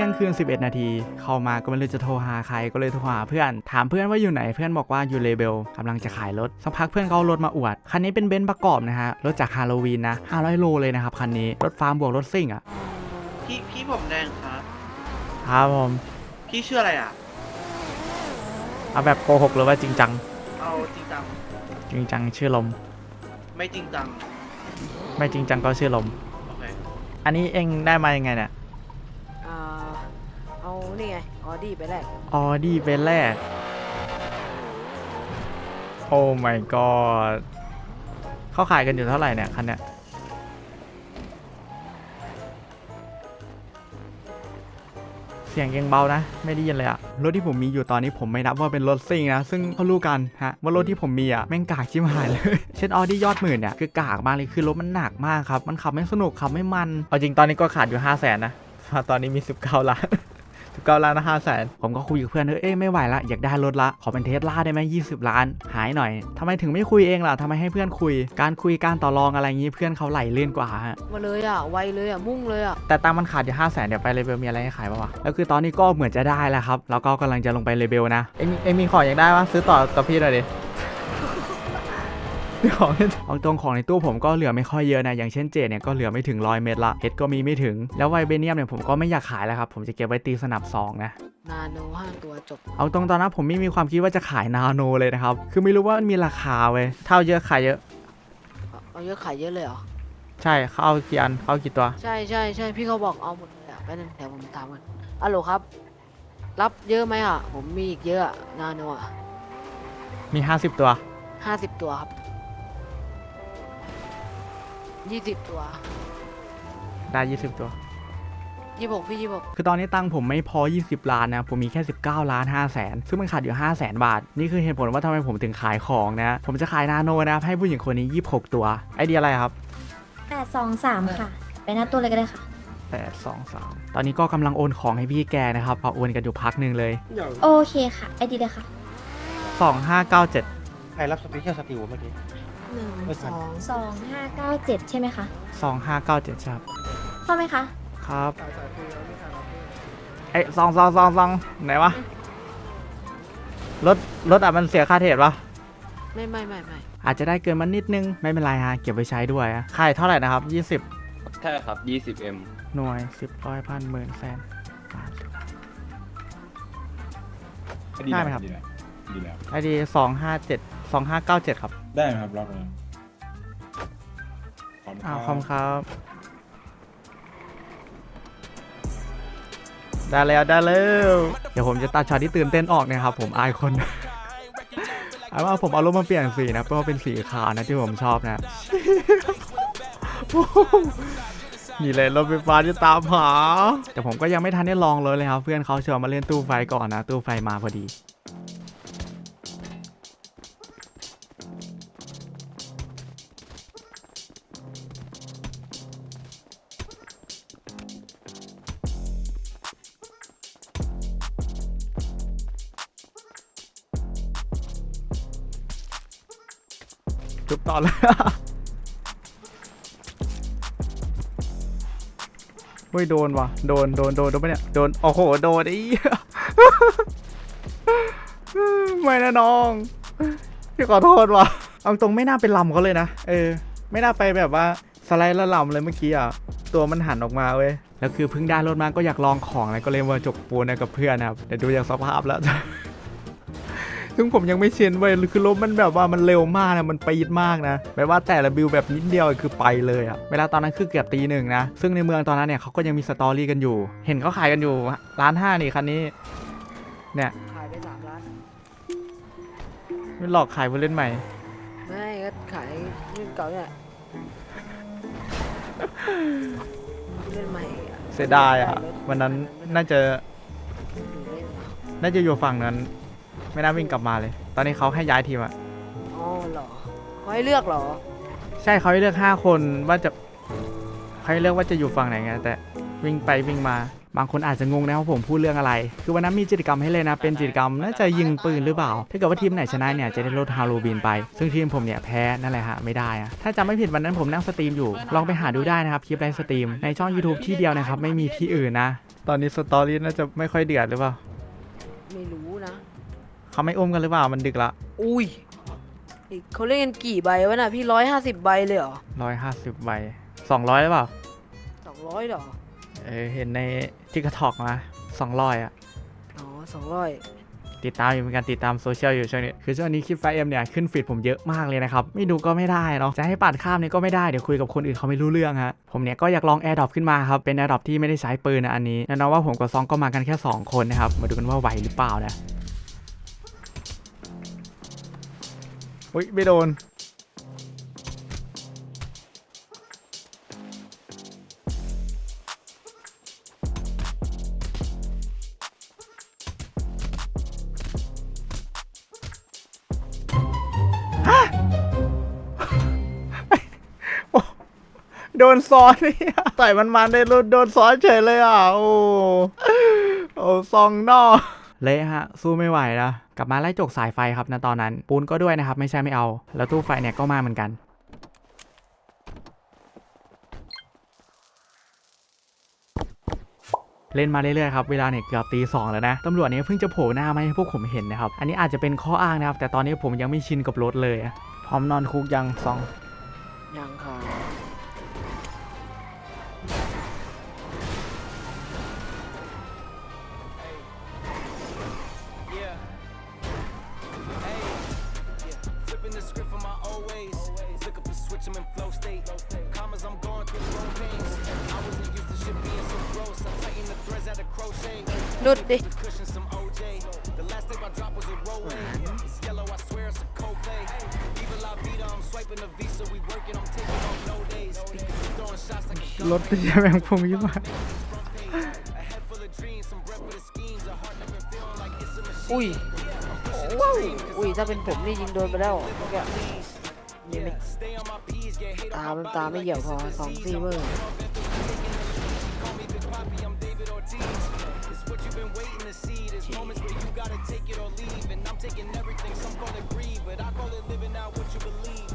ที่ยงคืน 11 นาที เข้ามาก็ไม่รู้จะโทรหาใครก็เลยโทรหาเพื่อน ถามเพื่อนว่าอยู่ไหนเพื่อนบอกว่าอยู่เลเบลกำลังจะขายรถสักพักเพื่อนเขาเอารถมาอวด คันนี้เป็นเบนซ์ประกอบนะฮะรถจากฮาโลวีนนะ500โลเลยนะครับคันนี้รถฟาร์มบวกรถซิ่งอะพี่พี่ผมแดงครับครับผมพี่ชื่ออะไรอะเอาแบบโกหกหรือว่าจริงจัง เอาจริงจังจริงจังชื่อลม ไม่จริงจัง ไม่จริงจังก็ชื่อลม โอเค อันนี้เองได้มายังไงเนี่ยอ่าเอา นี่ไงออดี้ไปแรกออดี้เป็นแรก โอ้ my god เขาขายกันอยู่เท่าไหร่เนี่ยคันเนี้ยเสียงยังเบานะ ไม่ได้ยินเลยอะรถที่ผมมีอยู่ตอนนี้ผมไม่นับว่าเป็นรถซิ่งนะ ซึ่งเขารู้กันฮะว่ารถที่ผมมีอะแม่งกากชิบหายเลย เช่นออดี้ยอดหมื่นเนี่ยคือกากมากเลยคือรถมันหนักมากครับ มันขับไม่สนุกขับไม่มัน เอาจริงตอนนี้ก็ขาดอยู่ 5 0 0แสนนะตอนนี้มี 19ล้าน 19ล้านห้าแสนผมก็คุยกับเพื่อนเออเอ้ยไม่ไหวละอยากได้รถละ ขอเป็นเทสลาได้ไหม20 ล้าน หายหน่อยทำไมถึงไม่คุยเองล่ะทำไมให้เพื่อนคุย การคุยการต่อรองอะไรงี้เพื่อนเขาไหลลื่นกว่าฮะมาเลยอะไวเลยอะมุ่งเลยอะแต่ตังค์มันขาดอยู่ห้าแสนเดี๋ยวไปเลเบลมีอะไรให้ขายป่าวะแล้วคือตอนนี้ก็เหมือนจะได้แล้วครับแล้วก็กำลังจะลงไปเลเบลนะเอ็งมีเอ็งมีของอยากได้ปะซื้อต่อกับพี่หน่อยดิมี ของเอาตรงของในตู้ผมก็เหลือไม่ค่อยเยอะนะ อย่างเช่นเจดเนี่ยก็เหลือไม่ถึงร้อยเม็ดละเฮดก็มีไม่ถึง แล้วไวเบเนียมเนี่ยผมก็ไม่อยากขายแล้วครับ ผมจะเก็บไว้ตีสนับสองนะนาโนห้าตัวจบ เอาตรงตอนนั้นผมไม่มีความคิดว่าจะขายนาโนเลยนะครับ คือไม่รู้ว่ามันมีราคาเว้ยเท่าเยอะขายเยอะ เอาเอาเยอะขายเยอะเลยเหรอ ใช่เขาเอากี่อันเขาเอากี่ตัว ใช่ใช่ใช่พี่เขาบอกเอาหมดเลยอะไปบนึงเดี๋ยวผมถามกันอัลโหลครับ รับเยอะไหมอะ ผมมีอีกเยอะอะนาโนอะมี 50 ตัว ห้าสิบตัวครับ ยี่สิบตัวได้20ตัว ยี่หกพี่ยี่หกคือตอนนี้ตังค์ผมไม่พอ 20 ล้านนะ ผมมีแค่ 19 ล้าน5แสนซึ่งมันขาดอยู่5แสนบาท นี่คือเหตุผลว่าทำไมผมถึงขายของนะ ผมจะขายนาโนนะครับให้ผู้หญิงคนนี้ 26 ตัว ไอเดียอะไรครับ แปดสองสามค่ะ ไปหน้าตัวเลยก็ได้ค่ะ 8 2 3 ตอนนี้ก็กำลังโอนของให้พี่แกนะครับเอาโอนกันอยู่พักหนึ่งเลย โอเคค่ะ ไอดีเลยค่ะ 2597 ใครรับสเปเชียลสติลเมื่อกี้ หนึ่งไม่ทัสนองสองห้าเก้าเจ็ดใช่ไหมคะ2597ครับเข้าไหมคะครับไอ้ซองซองซองซองไหนวะรถรถอะมันเสียค่าเทรดปะไม่ไม่ไม่ไม่อาจจะได้เกินมานิดนึงไม่เป็นไรฮะเก็บไว้ใช้ด้วยอะค่ายเท่าไหร่นะครับใช่ครับ 20M 20หน่วย10ร้อยพันหมื่นแสนล้านได้ไหมครับ ดีแล้วดีแล้ว ไอดีสองห้าเจ็ดสองห้าเก้าเจ็ดครับได้ไหมครับล็อกเลยขอบคุณอ้าวคคอรัมบครับ ได้แล้วได้แล้ว เดี๋ยวผมจะตัดช็อตที่ตื่นเต้นออกนะครับ ผมอายคน เอาว่าผมเอารถมาเปลี่ยนสีนะเพราะว่าเป็นสีขาวนะที่ผมชอบนะ นี่เลยรถไฟฟ้าที่ตามหาแต่ผมก็ยังไม่ทันได้ลองเลยเลยครับ เพื่อนเขาชวนมาเล่นตู้ไฟก่อนนะ ตู้ไฟมาพอดี จุบต่อเลยเฮ้ยโดนว่ะโดนโดนโดนโดนปะเนี่ยโดนโอ้โหโดนไอ้ไม่นะน้องพี่ขอโทษว่ะเอาตรงไม่น่าเป็นลำเขาเลยนะเออ ไม่น่าไปแบบว่าสไลด์ละลำเลยเมื่อกี้อะตัวมันหันออกมาเว้ยแล้วคือเพิ่งได้รถมาก็อยากลองของแล้วก็เลยมาจกปูนกับเพื่อนนะครับเดี๋ยวดูจากสภาพแล้ว ซึ่งผมยังไม่เชินเว้ยคือรถมันแบบว่ามันเร็วมากนะมันปีดมากนะแบบว่าแต่ละบิวแบบนิดเดียวคือไปเลยอะเวลาตอนนั้นคือเกือบตีหนึ่งนะ ซึ่งในเมืองตอนนั้นเนี่ยเขาก็ยังมีสตอรี่กันอยู่ เห็นเขาขายกันอยู่ร้านห้านี่คันนี้ เนี่ยขายไปสามล้านไม่หลอกขายผู้เล่นใหม่ ไม่ก็ขายรุ่นเก่าเนี่ยเล่นใหม่อะเสียดายอะวันนั้นน่าจะอยู่เล่นเหรอน่าจะอยู่ฝั่งนั้น ไม่น่าวิ่งกลับมาเลย ตอนนี้เขาให้ย้ายทีมอะอ๋อเหรอเขาให้เลือกเหรอ ใช่เขาให้เลือกห้าคนว่าจะเขาให้เลือกว่าจะอยู่ฝั่งไหนไงแต่วิ่งไปวิ่งมา บางคนอาจจะงงนะว่าผมพูดเรื่องอะไร คือวันนั้นมีกิจกรรมให้เลยนะ เป็นกิจกรรมน่าจะยิงปืนหรือเปล่า ถ้าเกิดว่าทีมไหนชนะเนี่ยจะได้รถฮาโลวีนไป ซึ่งทีมผมเนี่ยแพ้นั่นแหละฮะไม่ได้อะถ้าจำไม่ผิดวันนั้นผมนั่งสตรีมอยู่ ลองไปหาดูได้นะครับคลิปไลฟ์สตรีมในช่อง YouTube ที่เดียวนะครับไม่มีที่อื่นนะ ตอนนี้สตอรี่น่าจะไม่ค่อยเดือดหรือเปล่า ไม่รู้นะ เขาไม่อุ้มกันหรือเปล่ามันดึกละอุ้ยอีกเขาเล่นกันกี่ใบวะน่ะพี่ร้อยห้าสิบใบเลยเหรอร้อยห้าสิบใบสองร้อยหรือเปล่าสองร้อยเหรอเออเห็นในทิกทอกมาสองร้อยอะอ๋อสองร้อยติดตามอยู่เหมือนกันติดตามโซเชียลอยู่ช่วงนี้คือช่วงนี้คลิปไฟเอ็มเนี่ยขึ้นฟีดผมเยอะมากเลยนะครับ ไม่ดูก็ไม่ได้เนาะจะให้ปัดข้ามเนี่ยก็ไม่ได้เดี๋ยวคุยกับคนอื่นเขาไม่รู้เรื่องฮะผมเนี่ยก็อยากลองแอร์ดรอปขึ้นมาครับ เป็นแอร์ดรอปที่ไม่ได้ใช้ปืนนะอันนี้แน่นอนว่าผมกับซองก็มากันแค่ 2 คนนะครับ มาดูกันว่าไหวหรือเปล่านะ อุ้ยไม่โดน โดนซ้อนเนี่ยต่อยมันมันได้รถโดนซ้อนเฉยเลยอะ โอ้โอ้ซองนอกเละฮะ สู้ไม่ไหวนะ กลับมาไล่จกสายไฟครับนะตอนนั้น ปูนก็ด้วยนะครับ ไม่ใช่ไม่เอา แล้วตู้ไฟเนี่ยก็มาเหมือนกันเล่นมาเรื่อยๆครับ เวลาเนี่ยเกือบตีสองแล้วนะ ตำรวจเนี่ยเพิ่งจะโผล่หน้ามาให้พวกผมเห็นนะครับ อันนี้อาจจะเป็นข้ออ้างนะครับ แต่ตอนนี้ผมยังไม่ชินกับรถเลยอะพร้อมนอนคุกยังซอง ยังค่ะ Throwing shots like a รถที่แม่งพุ่งยิ่งมา A head full of dreams, some breath for the schemes. A heart never feeling like it's a machine. อุ้ยว้าวอุ้ย ถ้าเป็นผมนี่ยิงโดนไปแล้วเมื่อกี้นี่ไม่ Stay on my P's, get hate ตามันตาไม่เหี่ยวพอสองซีเวอร์ taking everything, some call it greed, but I call it living out what you believe.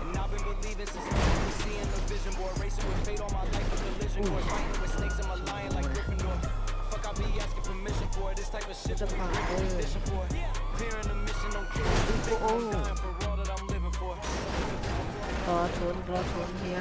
And I've been believing since morning, seeing the vision board, racing with fate all my life, a collision course, fighting with snakes in my lion like Gryffindor. Fuck, I be asking permission for it. This type of shit, จะ we ผ่าน break เออ condition for. Clearing the mission, don't care. Oh. Dying for all that I'm living for. รอชนรอชนเฮีย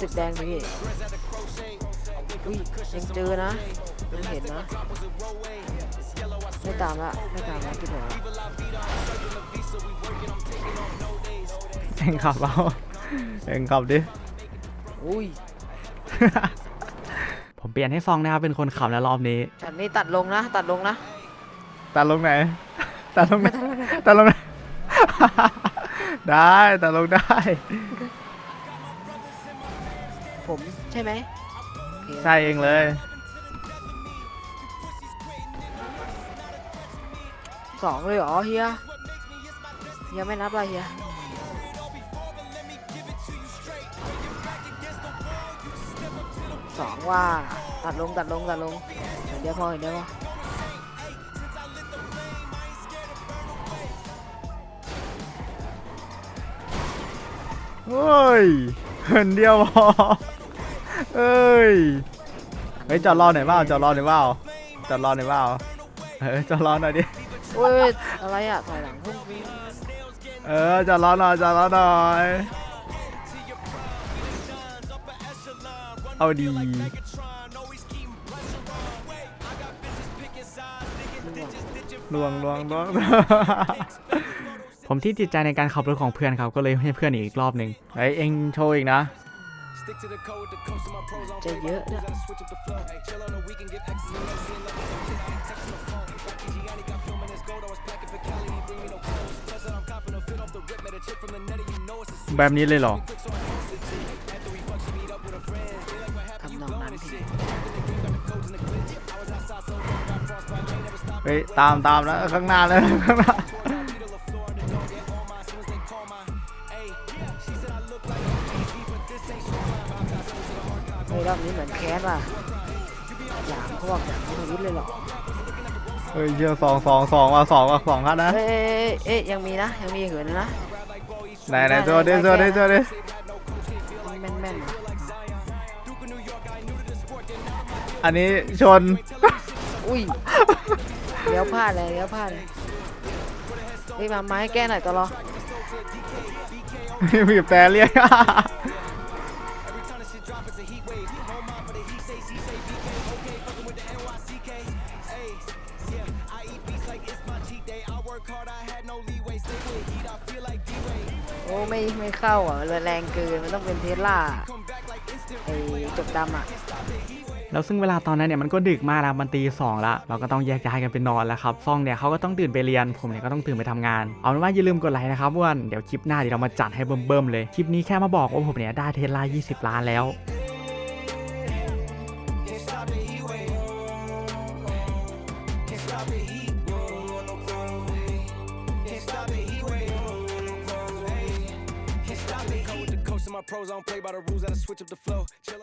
Being so รู้สึกแดงไหมพี่ threads out of crochet. I wake อุ้ย up the cushion, ยัง some เจอนะ OJ. ยังเห็นนะ Drop was a rollway. It's yellow, I ไม่ตามละไม่ตามละพี่บอก Viva la vida, I'm swiping the visa. We working, I'm taking off no days. เองขับเอาเองขับดิ อุ้ย ผมเปลี่ยนให้ซองนะครับเป็นคนขับแล้วรอบนี้ฉันนี่ตัดลงนะ ตัดลงนะ ตัดลงไหน ตัดลงไหนตัดลงไหน ได้ตัดลงได้ ผมใช่ไหมโอเคใช่เองเลย สองเลยเหรอเฮียเฮียไม่นับละเฮียสองว่าตัดลงตัดลงตัดลงเห็นเดียวพอเห็นเดียวพอเฮ้ยเหินเดียวพอ เอ้ย เฮ้ยจอดรอหน่อยเปล่าจอดรอหน่อยเปล่าจอดรอหน่อยเปล่าเออจอดรอหน่อยดิ เว้ยอะไรอะถอยหลังพุ่งเออจอดรอหน่อยจอดรอหน่อย เอาดีลวงลวงลวง ผมที่ติดใจในการขับรถของเพื่อนครับก็เลยให้เพื่อนอีกรอบหนึ่งเฮ้ยเอ็งโชว์อีกนะ จะเยอะนะ Gotta switch up the flow. Chill on the weekend, get extra. Seeing love with some kids, text on the phone. Rocky Gianni got filming his gold. I was packing for Cali, he bring me no clothes. Plus that I'm copping a fit off the rip. Met a chick from the net, and you know it's a แบบนี้เลยเหรอ quick, so I post it. After we fuck, she meet up with a friend. They like what happened, ทำ you นองนั้น blowing พี่ shit. After the green, got the codes and the glitch. I was outside so long, got frostbite, they never stopped. เฮ้ยตามตามแล้วข้างหน้าแล้วข้างหน้า อบนี้เหมือนแคสว่ะหยามพวกหยามพวกทวิตเลยเหรอเฮ้ยเชี่ยสองสองสองว่ะสองว่ะสองคันนะเอ้ยเอ้ยเอ้ยยังมีนะ ยังมีอีกเหรอนะไหนไหนโจดิโจดิโจดิแม่นแม่นๆว่ะอันนี้ชน อุ้ยเลี้ยวพลาดเลยเลี้ยวพลาดเลยเฮ้ยมาไม้แก้หน่อยตัวรอบีบแต่เรียก ไม่ไม่เข้าอะมันแรงเกินมันต้องเป็นเทสลาไอ้จกดำอะแล้วซึ่งเวลาตอนนั้นเนี่ยมันก็ดึกมากแล้วมันตีสองละเราก็ต้องแยกย้ายกันไปนอนแล้วครับฟองเนี่ยเขาก็ต้องตื่นไปเรียนผมเนี่ยก็ต้องตื่นไปทำงาน เอาเป็นว่าอย่าลืมกดไลค์นะครับวันเดี๋ยวคลิปหน้าเดี๋ยวเรามาจัดให้เบิ่มๆเลยคลิปนี้แค่มาบอกว่าผมเนี่ยได้เทสลา20 ล้านแล้ว don't play by the rules, I switch up the flow. Chill